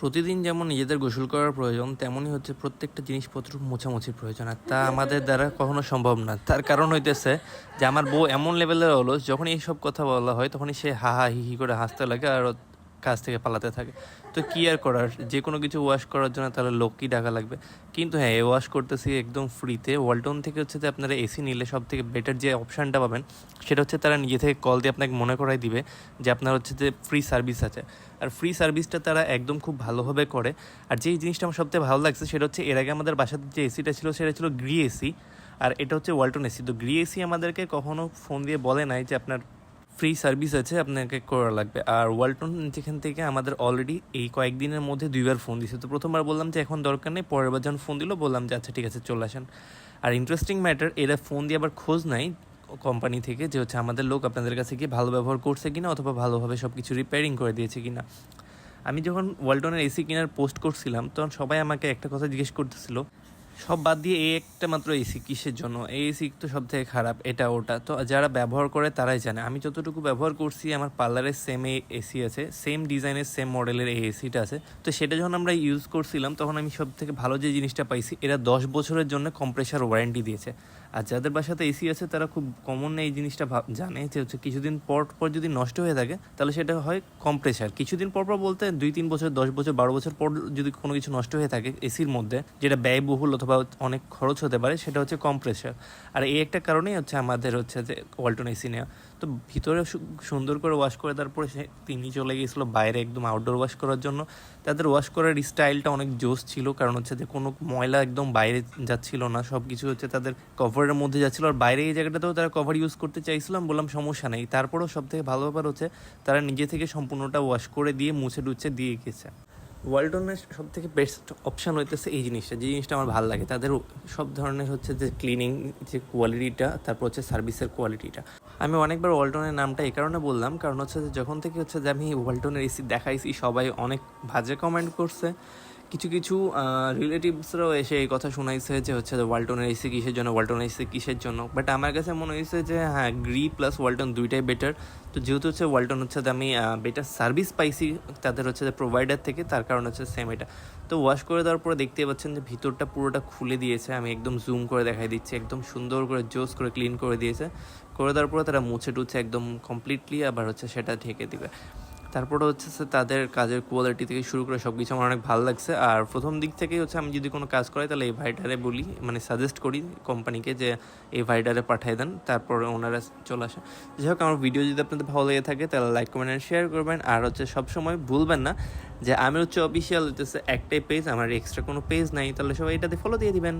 প্রতিদিন যেমন নিজেদের গোসল করার প্রয়োজন, তেমনই হচ্ছে প্রত্যেকটা জিনিসপত্র মোছামুছির প্রয়োজন। আর তা আমাদের দ্বারা কখনো সম্ভব না। তার কারণ হইতেছে যে, আমার বউ এমন লেভেলের হলো যখন এইসব কথা বলা হয়, তখনই সে হা হা হি হি করে হাসতে লাগে, আর কাজ থেকে পালাতে থাকে। তো কি আর করার? যে কোনো কিছু ওয়াশ করার জন্য তাহলে লোকই ডাকা লাগবে। কিন্তু হ্যাঁ এ ওয়াশ করতেছি একদম ফ্রিতে ওয়ালটন থেকে হচ্ছে যে আপনারা এসি নিলে সব থেকে বেটার যে অপশানটা পাবেন, সেটা হচ্ছে তারা নিজে থেকে কল দিয়ে আপনাকে মনে করাই দিবে যে আপনার হচ্ছে যে ফ্রি সার্ভিস আছে। আর ফ্রি সার্ভিসটা তারা একদম খুব ভালোভাবে করে। আর যেই জিনিসটা আমার সবথেকে ভালো লাগছে, সেটা হচ্ছে এর আগে আমাদের বাসাতে যে এসিটা ছিল, সেটা ছিল গ্রি এসি আর এটা হচ্ছে ওয়ালটন এসি তো গ্রি এসি আমাদেরকে কখনো ফোন দিয়ে বলে নাই যে আপনার ফ্রি সার্ভিস আছে, আপনাকে করা লাগবে। আর ওয়ালটন যেখান থেকে আমাদের অলরেডি এই কয়েকদিনের মধ্যে দুইবার ফোন দিছে। তো প্রথমবার বললাম যে এখন দরকার নেই, পরের বার যখন ফোন দিল, বললাম যে আচ্ছা ঠিক আছে, চলে আসেন। আর ইন্টারেস্টিং ম্যাটার এরা ফোন দিয়ে আবার খোঁজ নাই কোম্পানি থেকে যে হচ্ছে আমাদের লোক আপনাদের কাছে গিয়ে ভালো ব্যবহার করছে কিনা অথবা ভালোভাবে সব কিছু রিপেয়ারিং করে দিয়েছে কিনা। আমি যখন ওয়ালটনের এসি কেনার পোস্ট করছিলাম, তখন সবাই আমাকে একটা কথা জিজ্ঞেস করতেছিল সব বাদ দিয়ে এই একটা মাত্র এসি কিসের জন্য? এই এসি তো সব থেকে খারাপ, এটা ওটা। তো যারা ব্যবহার করে তারাই জানে। আমি যতটুকু ব্যবহার করছি, আমার পার্লারের সেম এসি আছে সেম ডিজাইনের সেম মডেলের এই এসিটা আছে। তো সেটা যখন আমরা ইউজ করছিলাম, তখন আমি সব থেকে ভালো যে জিনিসটা পাইছি, এরা দশ বছরের জন্য কম্প্রেসার ওয়ারেন্টি দিয়েছে। আর যাদের বাসাতে এসি আছে, তারা খুব কমন এই জিনিসটা জানে যে হচ্ছে কিছুদিন পর পর যদি নষ্ট হয়ে থাকে, তাহলে সেটা হয় কম্প্রেসার কিছুদিন পর পর বলতে দুই, তিন বছর, দশ বছর, বারো বছর পর যদি কোনো কিছু নষ্ট হয়ে থাকে এসির মধ্যে, যেটা ব্যয়বহুল অথবা অনেক খরচ হতে পারে, সেটা হচ্ছে কম্প্রেসার আর এই একটা কারণেই হচ্ছে আমাদের হচ্ছে যে ওয়ালটন এসি নেওয়া। তো ভিতরে সুন্দর করে ওয়াশ করে তারপরে সে তিনি চলে গিয়েছিল বাইরে একদম আউটডোর ওয়াশ করার জন্য। তাদের ওয়াশ করার স্টাইলটা অনেক জোস ছিল, কারণ হচ্ছে যে কোনো ময়লা একদম বাইরে যাচ্ছিল না সব কিছু হচ্ছে তাদের কভারের মধ্যে যাচ্ছিল। আর বাইরে এই জায়গাটাতেও তারা কভার ইউজ করতে চাইছিলাম, বললাম সমস্যা নেই। তারপরেও সব থেকে ভালো ব্যাপার হচ্ছে তারা নিজে থেকে সম্পূর্ণটা ওয়াশ করে দিয়ে মুছে টুছে দিয়ে গেছে। ওয়ালটনের সব থেকে বেস্ট অপশান হইতেছে এই জিনিসটা, যে জিনিসটা আমার ভালো লাগে। তাদের সব ধরনের হচ্ছে যে ক্লিনিং যে কোয়ালিটিটা তারপর হচ্ছে সার্ভিসের কোয়ালিটিটা আমি অনেকবার ওয়ালটনের নামটা এই কারণে বললাম, কারণ হচ্ছে যে যখন থেকে হচ্ছে যে আমি ওয়ালটনের এসি দেখাইছি, সবাই অনেক ভাজে কমেন্ট করছে। কিছু কিছু রিলেটিভসরাও এসে এই কথা শোনাইছে যে হচ্ছে যে ওয়ালটনের এসি কিসের জন্য, ওয়ালটনের এসি কিসের জন্য। বাট আমার কাছে মনে হয়েছে যে হ্যাঁ গ্রি প্লাস ওয়ালটন দুইটাই বেটার তো যেহেতু হচ্ছে ওয়ালটন হচ্ছে আমি বেটার সার্ভিস পাইছি তাদের হচ্ছে প্রোভাইডার থেকে, তার কারণ হচ্ছে সেম এটা। তো ওয়াশ করে দেওয়ার পরে দেখতে পাচ্ছেন যে ভিতরটা পুরোটা খুলে দিয়েছে। আমি একদম জুম করে দেখাই দিচ্ছি, একদম সুন্দর করে জোস করে ক্লিন করে দিয়েছে। করে দেওয়ার পরে তারা মুছে টুছে একদম কমপ্লিটলি আবার হচ্ছে সেটা ঢেকে দিবে। তারপরে হচ্ছে তাদের কাজের কোয়ালিটি থেকে শুরু করে সব কিছু আমার অনেক ভালো লাগছে। আর প্রথম দিক থেকেই হচ্ছে আমি যদি কোনো কাজ করাই, তাহলে এই ভাইটারে বলি মানে সাজেস্ট করি কোম্পানিকে যে এই ভাইটারে পাঠিয়ে দেন, তারপরে ওনারা চলে আসে। যাই হোক, আমার ভিডিও যদি আপনাদের ভালো লেগে থাকে, তাহলে লাইক কমেন্ট অ্যান্ড শেয়ার করবেন। আর হচ্ছে সবসময় ভুলবেন না যে আমি হচ্ছে অফিসিয়াল হচ্ছে একটাই পেজ আমার এক্সট্রা কোনো পেজ নাই, তাহলে সবাই এটাতে ফলো দিয়ে দিবেন।